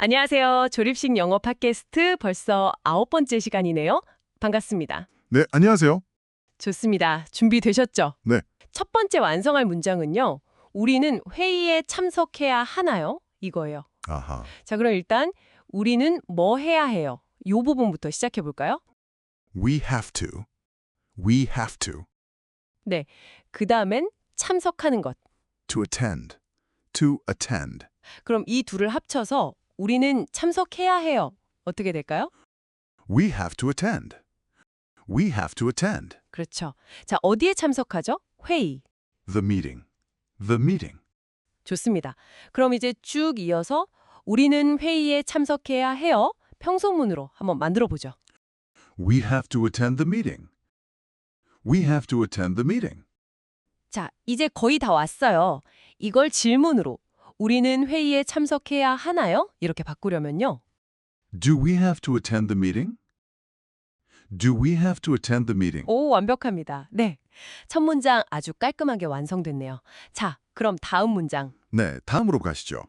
안녕하세요. 조립식 영어 팟캐스트 벌써 아홉 번째 시간이네요. 반갑습니다. 네, 안녕하세요. 좋습니다. 준비되셨죠? 네. 첫 번째 완성할 문장은요. 우리는 회의에 참석해야 하나요? 이거예요. 아하. 자, 그럼 일단 우리는 뭐 해야 해요? 요 부분부터 시작해 볼까요? We have to. We have to. 그 다음엔 참석하는 것. To attend. To attend. 그럼 이 둘을 합쳐서 우리는 참석해야 해요. 어떻게 될까요? We have to attend. We have to attend. 그렇죠. 자, 어디에 참석하죠? 회의. The meeting. The meeting. 좋습니다. 그럼 이제 쭉 이어서 우리는 회의에 참석해야 해요. 평소문으로 한번 만들어 보죠. We have to attend the meeting. We have to attend the meeting. 자, 이제 거의 다 왔어요. 이걸 질문으로 우리는 회의에 참석해야 하나요? 이렇게 바꾸려면요. Do we have to attend the meeting? Do we have to attend the meeting? 오, 완벽합니다. 네. 첫 문장 아주 깔끔하게 완성됐네요. 자, 그럼 다음 문장. 네, 다음으로 가시죠.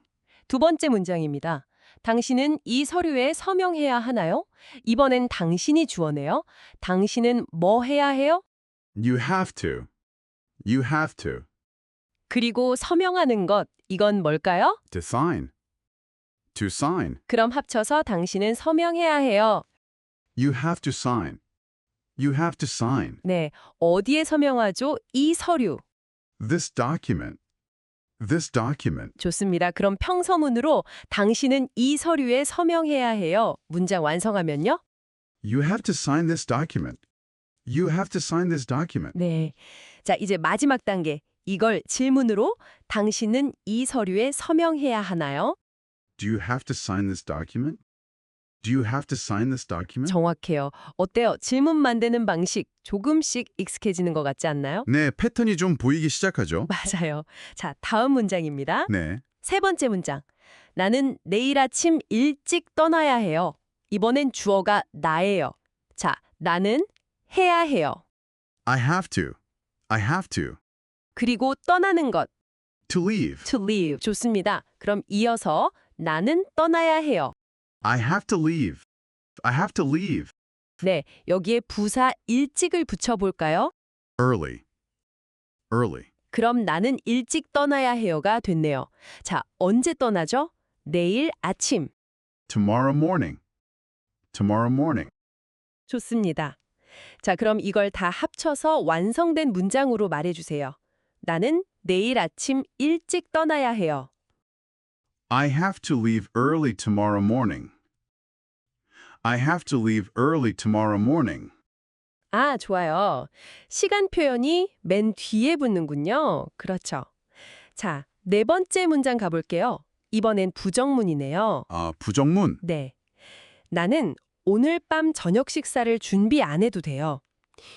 두 번째 문장입니다. 당신은 이 서류에 서명해야 하나요? 이번엔 당신이 주어네요. 당신은 뭐 해야 해요? You have to. You have to. 그리고 서명하는 것, 이건 뭘까요? To sign. To sign. 그럼 합쳐서 당신은 서명해야 해요. You have to sign. You have to sign. 네, 어디에 서명하죠? 이 서류. This document. This document. 좋습니다. 그럼 평서문으로 당신은 이 서류에 서명해야 해요. 문장 완성하면요? You have to sign this document. You have to sign this document. 네. 자, 이제 마지막 단계. 이걸 질문으로 당신은 이 서류에 서명해야 하나요? Do you have to sign this document? Do you have to sign this document? 정확해요. 어때요? 질문 만드는 방식 조금씩 익숙해지는 것 같지 않나요? 네, 패턴이 좀 보이기 시작하죠. 맞아요. 자, 다음 문장입니다. 네. 세 번째 문장. 나는 내일 아침 일찍 떠나야 해요. 이번엔 주어가 나예요. 자, 나는 해야 해요. I have to. I have to. 그리고 떠나는 것, To leave. to leave. 좋습니다. 그럼 이어서 나는 떠나야 해요. I have to leave. I have to leave. 네, 여기에 부사 일찍을 붙여볼까요? Early. Early. 그럼 나는 일찍 떠나야 해요가 됐네요. 자, 언제 떠나죠? 내일 아침. Tomorrow morning. Tomorrow morning. 좋습니다. 자, 그럼 이걸 다 합쳐서 완성된 문장으로 말해주세요. 나는 내일 아침 일찍 떠나야 해요. I have to leave early tomorrow morning. I have to leave early tomorrow morning. 아, 좋아요. 시간 표현이 맨 뒤에 붙는군요. 그렇죠. 자, 네 번째 문장 가볼게요. 이번엔 부정문이네요. 아, 부정문. 네. 나는 오늘 밤 저녁 식사를 준비 안 해도 돼요.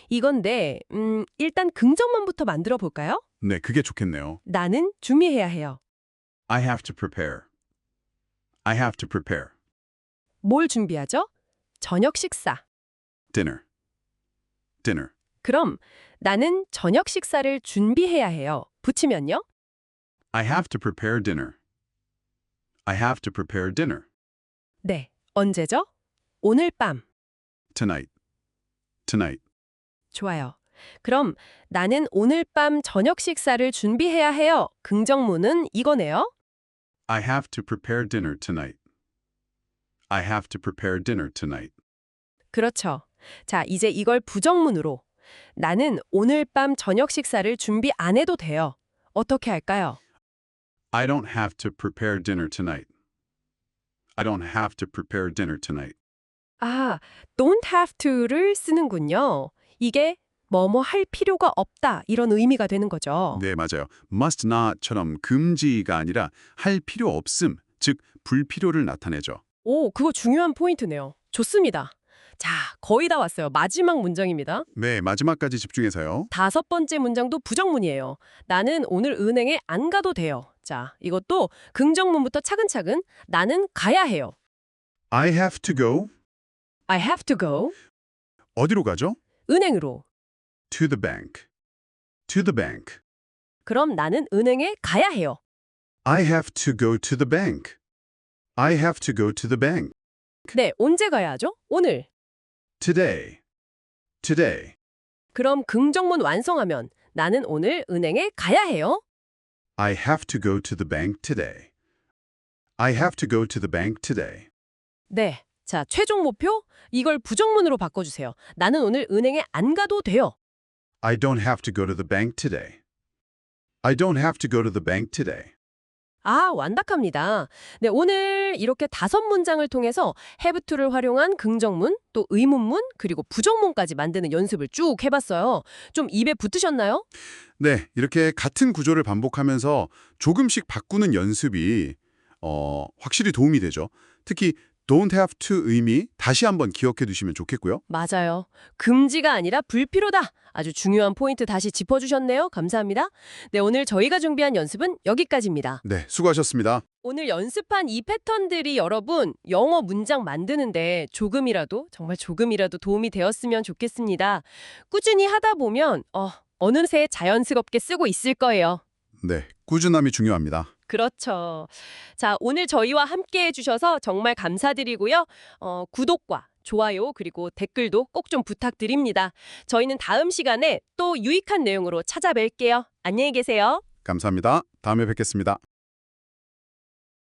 이건데, 음, 일단 긍정문부터 만들어 볼까요? 네, 그게 좋겠네요. 나는 준비해야 해요. I have to prepare. I have to prepare. 뭘 준비하죠? 저녁 식사. Dinner. Dinner. 그럼 나는 저녁 식사를 준비해야 해요. 붙이면요? I have to prepare dinner. I have to prepare dinner. 네. 언제죠? 오늘 밤. Tonight. Tonight. 좋아요. 그럼 나는 오늘 밤 저녁 식사를 준비해야 해요. 긍정문은 이거네요. I have to prepare dinner tonight. I have to prepare dinner tonight. 그렇죠. 자, 이제 이걸 부정문으로. 나는 오늘 밤 저녁 식사를 준비 안 해도 돼요. 어떻게 할까요? I don't have to prepare dinner tonight. I don't have to prepare dinner tonight. 아, don't have to를 쓰는군요. 이게 뭐뭐 할 필요가 없다 이런 의미가 되는 거죠. 네, 맞아요. must not처럼 금지가 아니라 할 필요 없음, 즉 불필요를 나타내죠. 오, 그거 중요한 포인트네요. 좋습니다. 자, 거의 다 왔어요. 마지막 문장입니다. 네, 마지막까지 집중해서요. 다섯 번째 문장도 부정문이에요. 나는 오늘 은행에 안 가도 돼요. 자, 이것도 긍정문부터 차근차근 나는 가야 해요. I have to go. I have to go. 어디로 가죠? 은행으로. To the bank. To the bank. 그럼 나는 은행에 가야 해요. I have to go to the bank. I have to go to the bank. 네, 언제 가야 하죠? 오늘. Today. Today. 그럼 긍정문 완성하면 나는 오늘 은행에 가야 해요. I have to go to the bank today. I have to go to the bank today. 네. 자, 최종 목표? 이걸 부정문으로 바꿔주세요. 나는 오늘 은행에 안 가도 돼요. I don't have to go to the bank today. I don't have to go to the bank today. 아, 완벽합니다. 네, 오늘 이렇게 다섯 문장을 통해서 have to를 활용한 긍정문, 또 의문문, 그리고 부정문까지 만드는 연습을 쭉 해봤어요. 좀 입에 붙으셨나요? 네, 이렇게 같은 구조를 반복하면서 조금씩 바꾸는 연습이 어, 확실히 도움이 되죠. 특히 don't have to 의미 다시 한번 기억해 두시면 좋겠고요. 맞아요. 금지가 아니라 불필요다. 아주 중요한 포인트 다시 짚어주셨네요. 감사합니다. 네, 오늘 저희가 준비한 연습은 여기까지입니다. 네, 수고하셨습니다. 오늘 연습한 이 패턴들이 여러분 영어 문장 만드는데 조금이라도 정말 조금이라도 도움이 되었으면 좋겠습니다. 꾸준히 하다 보면 어, 어느새 자연스럽게 쓰고 있을 거예요. 네, 꾸준함이 중요합니다. 그렇죠. 자, 오늘 저희와 함께 해주셔서 정말 감사드리고요. 어, 구독과 좋아요 그리고 댓글도 꼭 좀 부탁드립니다. 저희는 다음 시간에 또 유익한 내용으로 찾아뵐게요. 안녕히 계세요. 감사합니다. 다음에 뵙겠습니다.